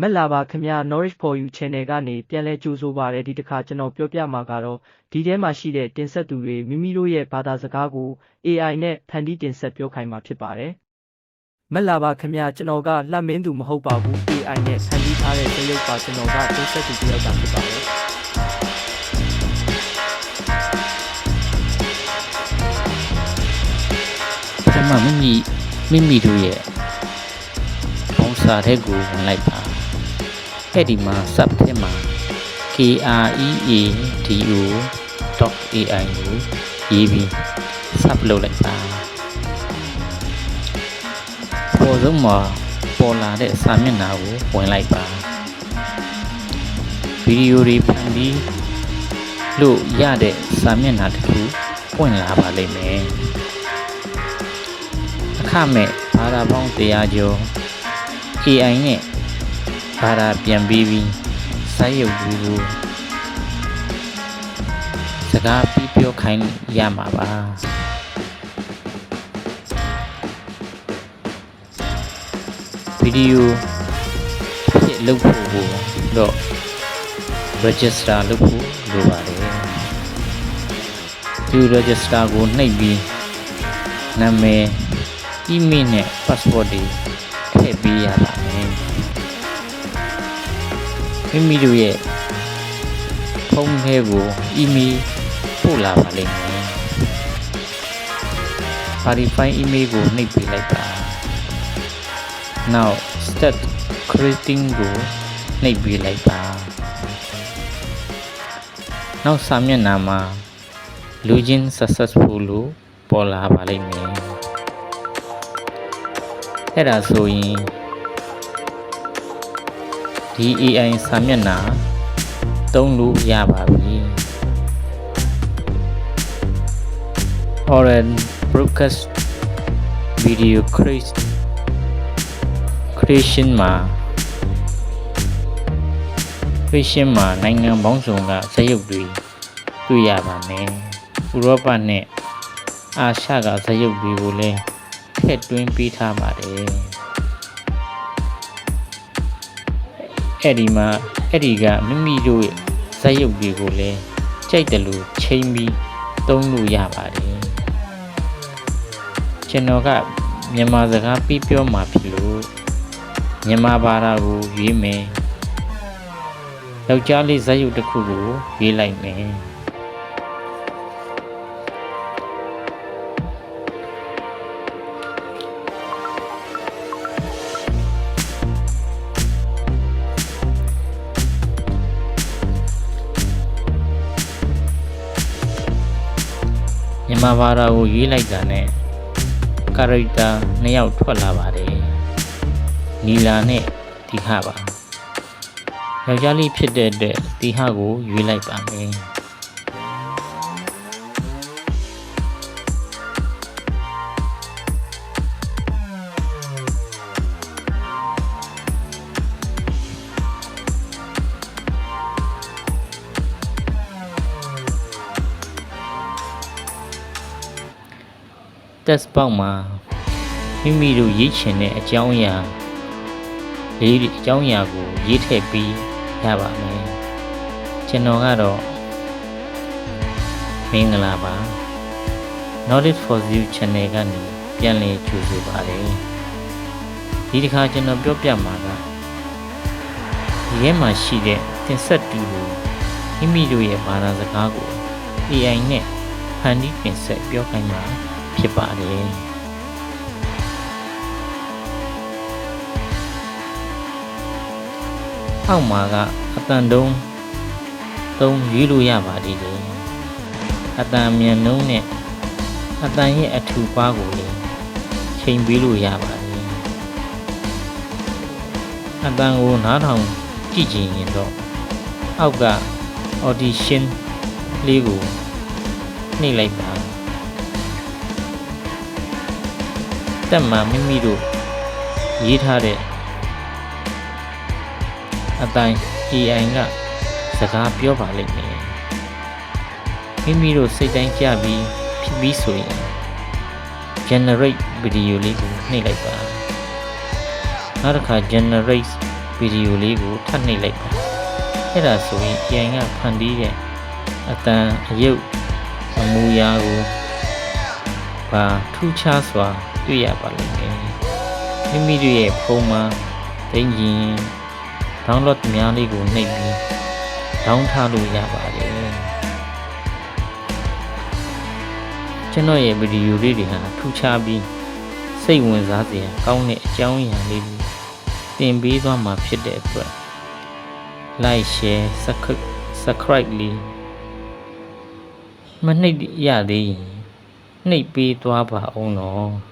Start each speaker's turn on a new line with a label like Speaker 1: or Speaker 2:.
Speaker 1: မက်လာပါခင်ဗျာ Knowledge for You Channel ကနေပြန်လဲကြိုဆိုပါရစေဒီတစ်ခါကျွန်တော်ပြောပြမှာကတော့ဒီထဲမှာရှိတဲ့တင်ဆက်သူတွေမိမိတို့ရဲ့ဘာသာစကားကို AI နဲ့ဖန်တီးတင်ဆက်ပြောခိုင်းမှာဖြစ်ပါတယ်မက်လာပါခင်ဗျာကျွန်တော်ကလှမင်းသူမဟုတ်ပါဘူး AI နဲ့ဖန်တီးထားတဲ့သရုပ်ပါကျွန်တော်ကတင်ဆက်သူတစ်ယောက်တာဖြစ်ပါတယ်
Speaker 2: ပထမမိမိမိမိတို့ရဲ့ပုံစာတဲ့ကိုဝင်လိုက်ပါ အဲ့ဒီမှာ sub ထဲမှာ KREADO.ai ကိုရေးပြီး sub လုပ်လိုက်ပါပေါ်ဆုံးမှာပေါ်လာတဲ့စာမျက်နှာကိုဝင်လိုက်ပါဗီဒီယိုတွေဖန်ပြီးလို့ရတဲ့စာမျက်နှာတစ်ခုပွင့်လာပါလိမ့်မယ်အခမဲ့ဘာသာပေါင်းတရားကျော် AI နဲ့ ဘာသာပြန်ပြီးပြီးစာရုပ်တွေကိုစကားပြီးပြောခိုင်းရမှာပါဗီဒီယိုဖြစ်လုပ်ဖို့ကိုတော့ register လုပ်ဖို့လိုပါတယ်ဒီ register ကိုနှိပ်ပြီးနာမည် email နဲ့ passport တွေထည့်ပေးရပါမယ် မိမိတို့ရဲ့ဖုန်းထဲကို email ပို့လာပါလိမ့်မယ် verify email ကိုနှိပ်ပေးလိုက်ပါ now start creating ကိုနှိပ်ပေးလိုက်ပါနောက်စာမျက်နှာမှာ login successful လို့ပေါ်လာပါလိမ့်မယ်အဲ့ဒါဆိုရင် ဒီ AI စာမျက်နှာသုံးလို့ရပါပြီ Oren broadcast video create creation မှာ creation မှာနိုင်ငံပေါင်းစုံကဇာတ်ရုပ်တွေတွေ့ရပါမယ်ဥရောပနဲ့အာရှကဇာတ်ရုပ်တွေကိုလည်းထည့်သွင်းပေးထားပါတယ် အဲ့ဒီမှာအဲ့ဒီကမိမိတို့ရဲ့ဇာတ်ရုပ်တွေကိုလည်းကြိုက်တယ်လို့ချိန်ပြီးသုံးလို့ရပါတယ်ကျွန်တော်ကမြန်မာစကားပြီးပြောမှာဖြစ်လို့မြန်မာဘာသာကိုရွေးမယ်ယောက်ျားလေးဇာတ်ရုပ်တစ်ခုကိုရွေးလိုက်မယ် မြန်မာဘာသာကိုရေးလိုက်တာနဲ့ကာရက်တာနှစ်ယောက်ထွက်လာပါတယ်နီလာနဲ့တီဟပါယောက်ျားလေးဖြစ်တဲ့အတွက်တီဟကိုရွေးလိုက်ပါမယ် တက်စပေါက်မှာမိမိတို့ရေးချင်တဲ့အကြောင်းအရာလေးအကြောင်းအရာကိုရေးထည့်ပြီးရပါမယ်ကျွန်တော်ကတော့မင်္ဂလာပါ Knowledge for You Channel ကနေပြန်လည်ကြိုဆိုပါတယ်ဒီတစ်ခါကျွန်တော်ပြောပြမှာကဒီထဲမှာရှိတဲ့တင်ဆက်တူကိုမိမိတို့ရဲ့ဘာသာစကားကို AI နဲ့ဖန်တီးပြင်ဆက်ပြောခိုင်းမှာ ဖြစ်ပါတယ်အောက်မှာကအတန်တုံးသုံးရွေးလို့ရပါသေးတယ်အတန်မြန်နှုံးနဲ့အတန်ရဲ့အထူပါကိုလည်းချိန်ပေးလို့ရပါတယ်အတန်ကိုနားထောင်ကြည့်ကြည့်ရင်တော့အောက်က audition လေးကိုနှိပ်လိုက်ပါ တက်မှမိမိတို့ရေးထားတဲ့အတိုင်း AI ကစကားပြောပါလိမ့်မယ်မိမိတို့စိတ်တိုင်းကြပြီးဖြစ်ပြီးဆိုရင် generate video လေးကိုနှိပ်လိုက်ပါနောက်တစ်ခါ generate ဗီဒီယိုလေးကိုထပ်နှိပ်လိုက်ပါအဲ့ဒါဆိုရင် AI ကဖန်တီးတဲ့အတန်အယုတ်အမူအရာကိုဘာထူးခြားစွာ တွေ့ရပါလိမ့်မယ်မိမိတို့ရဲ့ဖုန်းမှာဒိန်ဂျင် download များလေးကိုနှိပ်ပြီး down ထားလို့ရပါတယ်ကျွန်တော်ရဲ့ဗီဒီယိုလေးတွေဟာထူးခြားပြီးစိတ်ဝင်စားစရာကောင်းတဲ့အကြောင်းအရာလေးတွေတင်ပေးသွားမှာဖြစ်တဲ့အတွက် like share subscribe subscribe လေးမနှိပ်ရသေးရင်နှိပ်ပေးသွားပါအောင်နော်